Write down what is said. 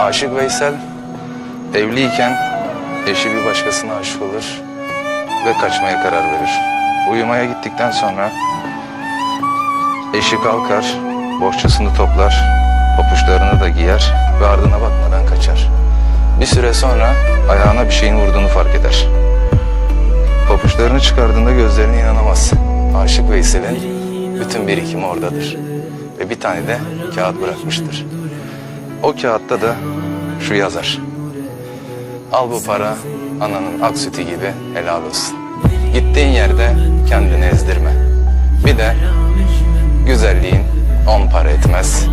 Aşık Veysel evliyken eşi bir başkasına aşık olur ve kaçmaya karar verir. Uyumaya gittikten sonra eşi kalkar, bohçasını toplar, papuçlarını da giyer ve ardına bakmadan kaçar. Bir süre sonra ayağına bir şeyin vurduğunu fark eder. Papuçlarını çıkardığında gözlerine inanamaz. Aşık Veysel'in bütün birikimi oradadır. Ve bir tane de kağıt bırakmıştır. O kağıtta da şu yazar. Al bu para ananın ak sütü gibi helal olsun. Gittiğin yerde kendini ezdirme. Bir de güzelliğin on para etmez.